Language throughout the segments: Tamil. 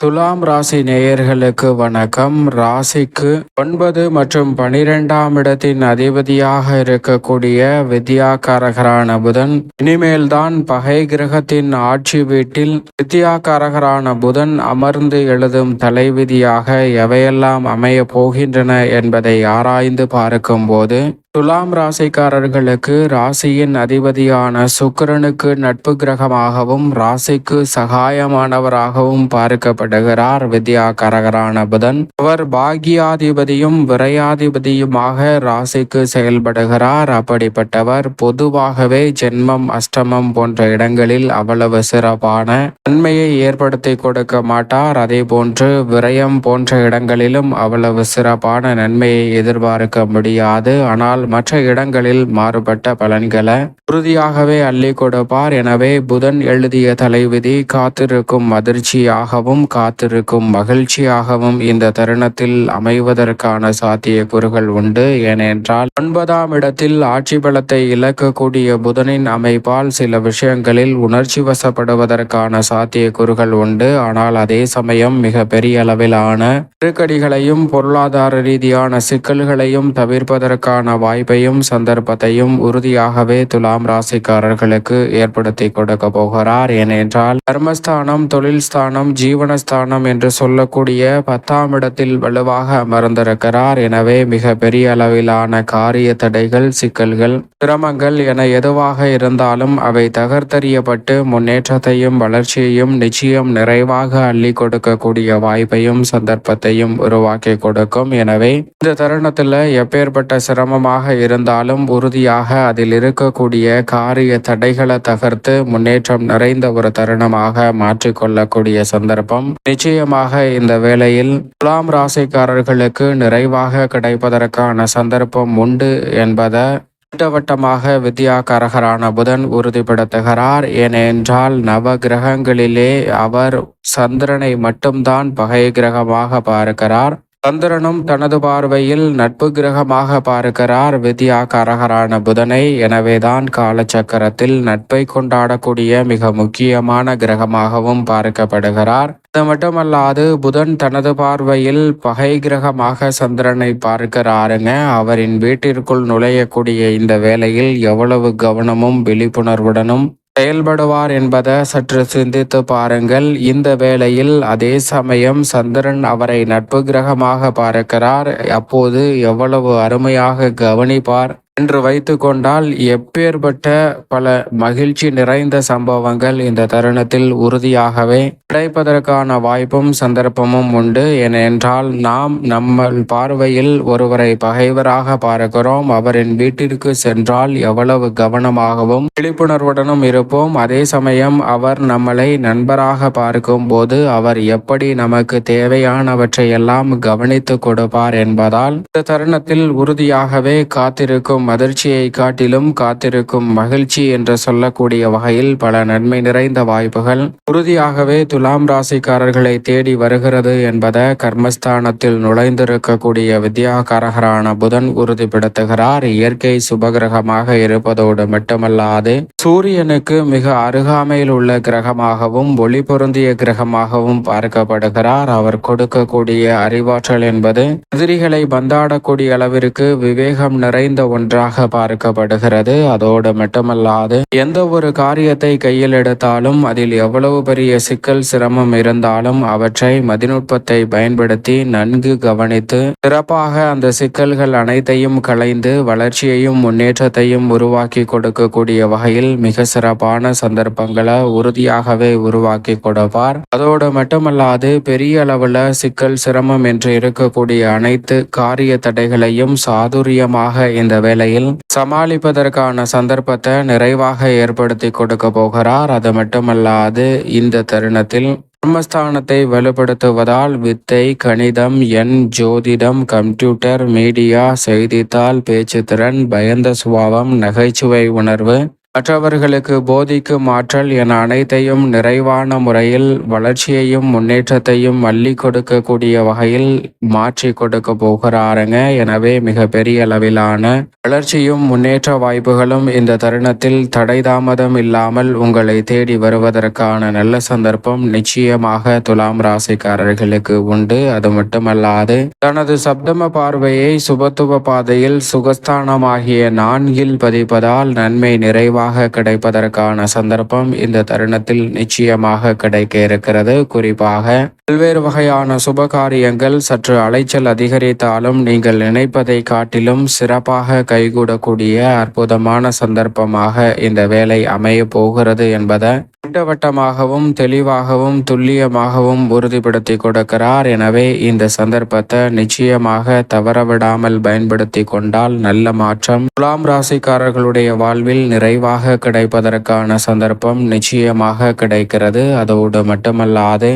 துலாம் ராசி நேயர்களுக்கு வணக்கம். ராசிக்கு ஒன்பது மற்றும் பனிரெண்டாம் இடத்தின் அதிபதியாக இருக்கக்கூடிய வித்யாகாரகரான புதன் இனிமேல்தான் பகை கிரகத்தின் ஆட்சி வீட்டில் வித்யாகாரகரான புதன் அமர்ந்து எழுதும் தலைவிதியாக எவையெல்லாம் அமைய போகின்றன என்பதை ஆராய்ந்து பார்க்கும்போது துலாம் ராசிக்காரர்களுக்கு ராசியின் அதிபதியான சுக்கிரனுக்கு நட்பு கிரகமாகவும் ராசிக்கு சகாயமானவராகவும் பார்க்கப்படுகிறார் வித்யாகரகரான புதன். அவர் பாகியாதிபதியும் விரையாதிபதியுமாக ராசிக்கு செயல்படுகிறார். அப்படிப்பட்டவர் பொதுவாகவே ஜென்மம் அஷ்டமம் போன்ற இடங்களில் அவ்வளவு சிறப்பான நன்மையை ஏற்படுத்தி கொடுக்க மாட்டார். அதே போன்று விரயம் போன்ற இடங்களிலும் அவ்வளவு சிறப்பான நன்மையை எதிர்பார்க்க முடியாது. ஆனால் மற்ற இடங்களில் மாறுபட்ட பலன்களை. உறுதியாகவே அள்ளி கொடுப்பார் எனவே புதன் எழுதிய தலைவிதி காத்திருக்கும் அதிர்ச்சியாகவும் காத்திருக்கும் மகிழ்ச்சியாகவும் இந்த தருணத்தில் அமைவதற்கான சாத்தியக்கூறுகள் உண்டு. ஏனென்றால் ஒன்பதாம் இடத்தில் ஆட்சி பலத்தை இழக்கக்கூடிய புதனின் அமைப்பால் சில விஷயங்களில் உணர்ச்சி வசப்படுவதற்கான சாத்தியக்கூறுகள் உண்டு. ஆனால் அதே சமயம் மிக பெரிய அளவிலான நெருக்கடிகளையும் பொருளாதார ரீதியான சிக்கல்களையும் தவிர்ப்பதற்கான வாய்ப்பையும் சந்தர்ப்பத்தையும் உறுதியாகவே துலாம் ராசிக்காரர்களுக்கு ஏற்படுத்தி கொடுக்க போகிறார். ஏனென்றால் கர்மஸ்தானம் தொழில் ஸ்தானம் ஜீவனஸ்தானம் என்று சொல்லக்கூடிய பத்தாம் இடத்தில் வலுவாக அமர்ந்திருக்கிறார். எனவே மிக பெரிய அளவிலான காரிய தடைகள் சிக்கல்கள் சிரமங்கள் என எதுவாக இருந்தாலும் அவை தகர்த்தறியப்பட்டு முன்னேற்றத்தையும் வளர்ச்சியையும் நிச்சயம் நிறைவாக அள்ளி கொடுக்கக்கூடிய வாய்ப்பையும் சந்தர்ப்பத்தையும் உருவாக்கி கொடுக்கும். எனவே இந்த தருணத்தில் எப்பேற்பட்ட சிரமமாக இருந்தாலும் உறுதியாக அதில் இருக்கக்கூடிய காரிய தடைகளை தகர்த்து முன்னேற்றம் நிறைந்த ஒரு தருணமாக மாற்றிக்கொள்ளக்கூடிய சந்தர்ப்பம். நிச்சயமாக இந்த வேளையில் துலாம் ராசிக்காரர்களுக்கு நிறைவாக கிடைப்பதற்கான சந்தர்ப்பம் உண்டு என்பதை திட்டவட்டமாக வித்யாகாரகரான புதன் உறுதிப்படுத்துகிறார். ஏனென்றால் நவ கிரகங்களிலே அவர் சந்திரனை மட்டும்தான் பகை கிரகமாக பார்க்கிறார். சந்திரனும் தனது பார்வையில் நட்பு கிரகமாக பார்க்கிறார். வித்யாகாரகரான புதனை எனவேதான் காலச்சக்கரத்தில் நட்பை கொண்டாடக்கூடிய மிக முக்கியமான கிரகமாகவும் பார்க்கப்படுகிறார். அது மட்டுமல்லாது புதன் தனது பார்வையில் பகை கிரகமாக சந்திரனை பார்க்கிறாருங்க. அவரின் வீட்டிற்குள் நுழையக்கூடிய இந்த வேளையில் எவ்வளவு கவனமும் விழிப்புணர்வுடனும் செயல்படுவார் என்பதை சற்று சிந்தித்து பாருங்கள். இந்த வேளையில் அதே சமயம் சந்திரன் அவரை நட்பு கிரகமாக பார்க்கிறார். அப்போது எவ்வளவு அருமையாக கவனிப்பார். என்று வைத்து கொண்டால் எப்பேற்பட்ட பல மகிழ்ச்சி நிறைந்த சம்பவங்கள் இந்த தருணத்தில் உறுதியாகவே கிடைப்பதற்கான வாய்ப்பும் சந்தர்ப்பமும் உண்டு. ஏனென்றால் நாம் நம்ம பார்வையில் ஒருவரை பகைவராக பார்க்கிறோம். அவரின் வீட்டிற்கு சென்றால் எவ்வளவு கவனமாகவும் விழிப்புணர்வுடனும் இருப்போம். அதே சமயம் அவர் நம்மளை நண்பராக பார்க்கும் போது அவர் எப்படி நமக்கு தேவையானவற்றை எல்லாம் கவனித்து கொடுப்பார் என்பதால் இந்த தருணத்தில் உறுதியாகவே காத்திருக்கும் அதிர்ச்சியை காட்டிலும் காத்திருக்கும் மகிழ்ச்சி என்று சொல்லக்கூடிய வகையில் பல நன்மை நிறைந்த வாய்ப்புகள். உறுதியாகவே துலாம் ராசிக்காரர்களை தேடி வருகிறது என்பதை கர்மஸ்தானத்தில் நுழைந்திருக்கக்கூடிய வித்யாகாரகரான புதன் உறுதிப்படுத்துகிறார். இயற்கை சுபகிரகமாக இருப்பதோடு மட்டுமல்லாது சூரியனுக்கு மிக அருகாமையில் உள்ள கிரகமாகவும் ஒளி பொருந்திய கிரகமாகவும் பார்க்கப்படுகிறார். அவர் கொடுக்கக்கூடிய அறிவாற்றல் என்பது எதிரிகளை பந்தாடக்கூடிய அளவிற்கு விவேகம் நிறைந்த ஒன்றாக பார்க்கப்படுகிறது. அதோடு மட்டுமல்லாது எந்த ஒரு காரியத்தை கையில் எடுத்தாலும் அதில் எவ்வளவு பெரிய சிக்கல் சிரமம் இருந்தாலும் அவற்றை மதிநுட்பத்தை பயன்படுத்தி நன்கு கவனித்து சிறப்பாக அந்த சிக்கல்கள் அனைத்தையும் களைந்து வளர்ச்சியையும் முன்னேற்றத்தையும் உருவாக்கி கொடுக்கக்கூடிய வகையில் மிக சிறப்பான சந்தர்ப்பங்களை உறுதியாகவே உருவாக்கி கொடுப்பார். அதோடு மட்டுமல்லாது பெரிய அளவுல சிக்கல் சிரமம் என்று இருக்கக்கூடிய அனைத்து காரிய தடைகளையும் சாதுரியமாக இந்த வேலை நிலையில் சமாளிப்பதற்கான சந்தர்ப்பத்தை நிறைவாக ஏற்படுத்தி கொடுக்க போகிறார். அது மட்டுமல்லாது இந்த தருணத்தில் கர்மஸ்தானத்தை வலுப்படுத்துவதால் வித்தை கணிதம் எண் ஜோதிடம் கம்ப்யூட்டர் மீடியா செய்தித்தாள் பேச்சுத்திறன் பயந்த சுபாவம் நகைச்சுவை உணர்வு மற்றவர்களுக்கு போதிக்கும் ஆற்றல் என அனைத்தையும் நிறைவான முறையில் வளர்ச்சியையும் முன்னேற்றத்தையும் அள்ளி கொடுக்கக்கூடிய வகையில் மாற்றி கொடுக்க போகிறாருங்க. எனவே மிக பெரிய அளவிலான வளர்ச்சியும் முன்னேற்ற வாய்ப்புகளும் இந்த தருணத்தில் தடை தாமதம் இல்லாமல் உங்களை தேடி வருவதற்கான நல்ல சந்தர்ப்பம் நிச்சயமாக துலாம் ராசிக்காரர்களுக்கு உண்டு. அது மட்டுமல்லாது தனது சப்தம பார்வையை சுபத்துவ பாதையில் சுகஸ்தானமாகிய நான்கில் பதிப்பதால் நன்மை நிறைவாக கிடைப்பதற்கான சந்தர்ப்பம் இந்த தருணத்தில் நிச்சயமாக கிடைக்க இருக்கிறது. குறிப்பாக பல்வேறு வகையான சுப காரியங்கள் சற்று அலைச்சல் அதிகரித்தாலும் நீங்கள் நினைப்பதை காட்டிலும் சிறப்பாக கைகூடக்கூடிய அற்புதமான சந்தர்ப்பமாக இந்த வேலை அமைய போகிறது என்பதை திட்டவட்டமாகவும் தெளிவாகவும் துல்லியமாகவும் உறுதிப்படுத்தி கொடுக்கிறார். எனவே இந்த சந்தர்ப்பத்தை நிச்சயமாக தவறவிடாமல் பயன்படுத்தி கொண்டால் நல்ல மாற்றம். துலாம் ராசிக்காரர்களுடைய வாழ்வில் நிறைவாக கிடைப்பதற்கான சந்தர்ப்பம் நிச்சயமாக கிடைக்கிறது. அதோடு மட்டுமல்லாது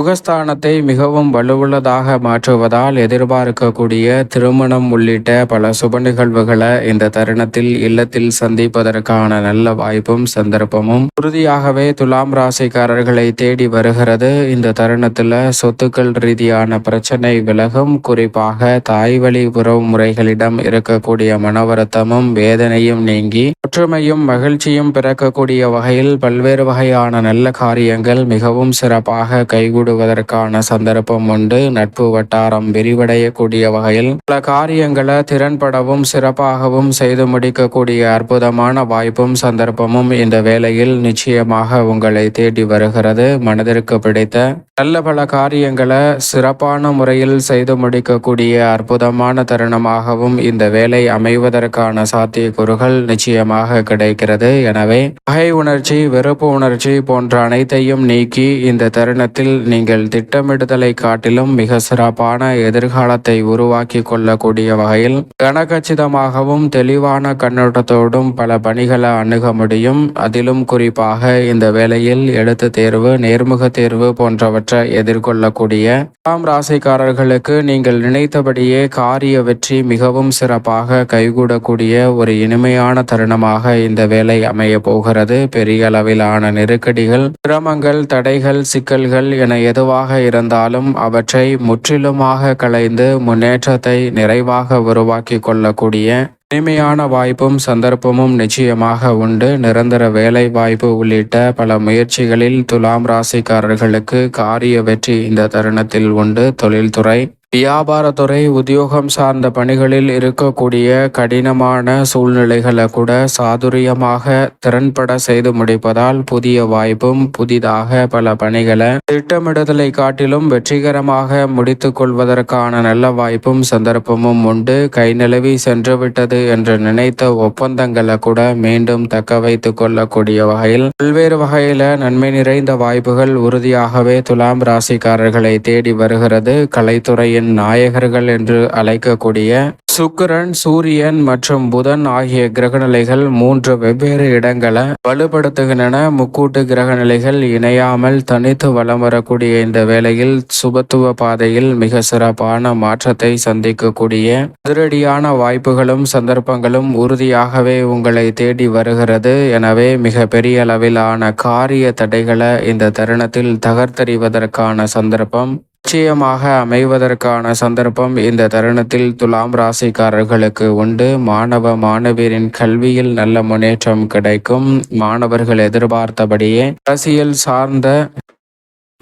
சுகஸ்தானத்தை மிகவும் வலுவுள்ளதாக மாற்றுவதால் எதிர்பார்க்கக்கூடிய திருமணம் உள்ளிட்ட பல சுப நிகழ்வுகளை இந்த தருணத்தில் இல்லத்தில் சந்திப்பதற்கான நல்ல வாய்ப்பும் சந்தர்ப்பமும் உறுதியாகவே துலாம் ராசிக்காரர்களை தேடி வருகிறது. இந்த தருணத்தில் சொத்துக்கள் ரீதியான பிரச்சனை விலகும். குறிப்பாக தாய் வழி உறவு முறைகளிடம் இருக்கக்கூடிய மனவருத்தமும் வேதனையும் நீங்கி ஒற்றுமையும் மகிழ்ச்சியும் பிறக்கக்கூடிய வகையில் பல்வேறு வகையான நல்ல காரியங்கள் மிகவும் சிறப்பாக கைகூடும் ஈடுபடுவதற்கான சந்தர்ப்பம் உண்டு. நட்பு வட்டாரம் விரிவடையக்கூடிய வகையில் பல காரியங்களை திறன்படவும் சிறப்பாகவும் செய்து முடிக்கக்கூடிய அற்புதமான வாய்ப்பும் சந்தர்ப்பமும் இந்த வேளையில் நிச்சயமாக உங்களை தேடி வருகிறது. மனதிற்கு பிடித்த நல்ல பல காரியங்களை சிறப்பான முறையில் செய்து முடிக்கக்கூடிய அற்புதமான தருணமாகவும் இந்த வேலை அமைவதற்கான சாத்தியக்கூறுகள் நிச்சயமாக கிடைக்கிறது. எனவே பகை உணர்ச்சி வெறுப்பு உணர்ச்சி போன்ற அனைத்தையும் நீக்கி இந்த தருணத்தில் நீங்கள் திட்டமிடுதலை காட்டிலும் மிக சிறப்பான எதிர்காலத்தை உருவாக்கி கொள்ளக்கூடிய வகையில் கனகச்சிதமாகவும் தெளிவான கண்ணோட்டத்தோடும் பல பணிகளை அணுக முடியும். அதிலும் குறிப்பாக இந்த வேளையில் எழுத்து தேர்வு நேர்முக தேர்வு போன்றவற்றை எதிர்கொள்ளக்கூடிய ஆம் ராசிக்காரர்களுக்கு நீங்கள் நினைத்தபடியே காரிய வெற்றி மிகவும் சிறப்பாக கைகூடக்கூடிய ஒரு இனிமையான தருணமாக இந்த வேலை அமைய போகிறது. பெரிய அளவிலான நெருக்கடிகள் சிரமங்கள் தடைகள் சிக்கல்கள் என எதுவாக இருந்தாலும் அவற்றை முற்றிலுமாக களைந்து முன்னேற்றத்தை நிறைவாக உருவாக்கி கொள்ளக்கூடிய இனிமையான வாய்ப்பும் சந்தர்ப்பமும் நிச்சயமாக உண்டு. நிரந்தர வேலை வாய்ப்பு உள்ளிட்ட பல முயற்சிகளில் துலாம் ராசிக்காரர்களுக்கு காரிய வெற்றி இந்த தருணத்தில் உண்டு. தொழில்துறை வியாபாரத்துறை உத்தியோகம் சார்ந்த பணிகளில் இருக்கக்கூடிய கடினமான சூழ்நிலைகளை கூட சாதுரியமாக திறன்பட செய்து முடிப்பதால் புதிய வாய்ப்பும் புதிதாக பல பணிகளை திட்டமிடுதலை காட்டிலும் வெற்றிகரமாக முடித்து கொள்வதற்கான நல்ல வாய்ப்பும் சந்தர்ப்பமும் உண்டு. கை நிலவி சென்றுவிட்டது என்று நினைத்த ஒப்பந்தங்களை கூட மீண்டும் தக்க வைத்துக் கொள்ளக்கூடிய வகையில் பல்வேறு வகையில நன்மை நிறைந்த வாய்ப்புகள் உறுதியாகவே துலாம் ராசிக்காரர்களை தேடி வருகிறது. கலைத்துறையின் நாயகர்கள் என்று அழைக்கக்கூடிய சுக்கிரன் சூரியன் மற்றும் புதன் ஆகிய கிரகநிலைகள் மூன்று வெவ்வேறு இடங்களை வலுப்படுத்துகின்றன. முக்கூட்டு கிரகநிலைகள் இணையாமல் தனித்து வலம் வரக்கூடிய இந்த வேளையில் சுபத்துவ பாதையில் மிக சிறப்பான மாற்றத்தை சந்திக்கக்கூடிய அதிரடியான வாய்ப்புகளும் சந்தர்ப்பங்களும் உறுதியாகவே உங்களை தேடி வருகிறது. எனவே மிக பெரிய அளவிலான காரிய தடைகளை இந்த தருணத்தில் தகர்த்தறிவதற்கான சந்தர்ப்பம் நிச்சயமாக அமைவதற்கான சந்தர்ப்பம் இந்த தருணத்தில் துலாம் ராசிக்காரர்களுக்கு உண்டு. மாணவ மாணவியரின் கல்வியில் நல்ல முன்னேற்றம் கிடைக்கும். மாணவர்கள் எதிர்பார்த்தபடியே அரசியல் சார்ந்த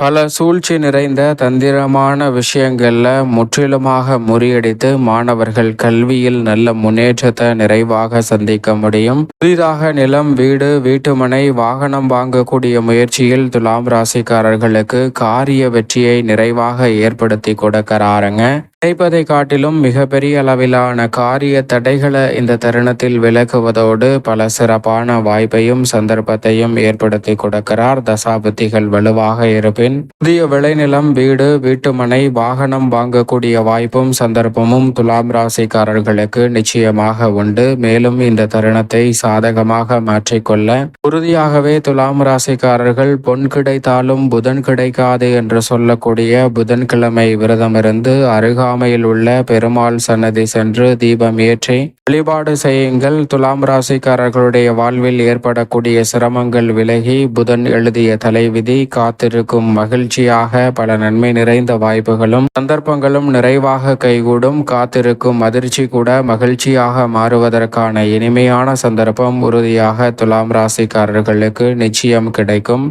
பல சூழ்ச்சி நிறைந்த தந்திரமான விஷயங்களில் முற்றிலுமாக முறியடித்து மாணவர்கள் கல்வியில் நல்ல முன்னேற்றத்தை நிறைவாக சந்திக்க முடியும். புதிதாக நிலம் வீடு வீட்டுமனை வாகனம் வாங்கக்கூடிய முயற்சியில் துலாம் ராசிக்காரர்களுக்கு காரிய வெற்றியை நிறைவாக ஏற்படுத்தி கொடுக்கிறாருங்க. நினைப்பதை காட்டிலும் மிகப்பெரிய அளவிலான காரிய தடைகளை இந்த தருணத்தில் விலக்குவதோடு பல சிறப்பான வாய்ப்பையும் சந்தர்ப்பத்தையும் ஏற்படுத்தி கொடுக்கிறார். தசாபுத்திகள் வலுவாக இருப்பின் புதிய விளைநிலம் வீடு வீட்டுமனை வாகனம் வாங்கக்கூடிய வாய்ப்பும் சந்தர்ப்பமும் துலாம் ராசிக்காரர்களுக்கு நிச்சயமாக உண்டு. மேலும் இந்த தருணத்தை சாதகமாக மாற்றிக்கொள்ள உறுதியாகவே துலாம் ராசிக்காரர்கள் பொன் கிடைத்தாலும் புதன் கிடைக்காது என்று சொல்லக்கூடிய புதன்கிழமை விரதமிருந்து அருகா அருகாமையில் உள்ள பெருமாள் சன்னதி சென்று தீபம் ஏற்றி வழிபாடு செய்யுங்கள். துலாம் ராசிக்காரர்களுடைய வாழ்வில் ஏற்படக்கூடிய சிரமங்கள் விலகி புதன் எழுதிய தலைவிதி காத்திருக்கும் மகிழ்ச்சியாக பல நன்மை நிறைந்த வாய்ப்புகளும் சந்தர்ப்பங்களும் நிறைவாக கைகூடும். காத்திருக்கும் அதிர்ச்சி கூட மகிழ்ச்சியாக மாறுவதற்கான இனிமையான சந்தர்ப்பம் உறுதியாக துலாம் ராசிக்காரர்களுக்கு நிச்சயம் கிடைக்கும்.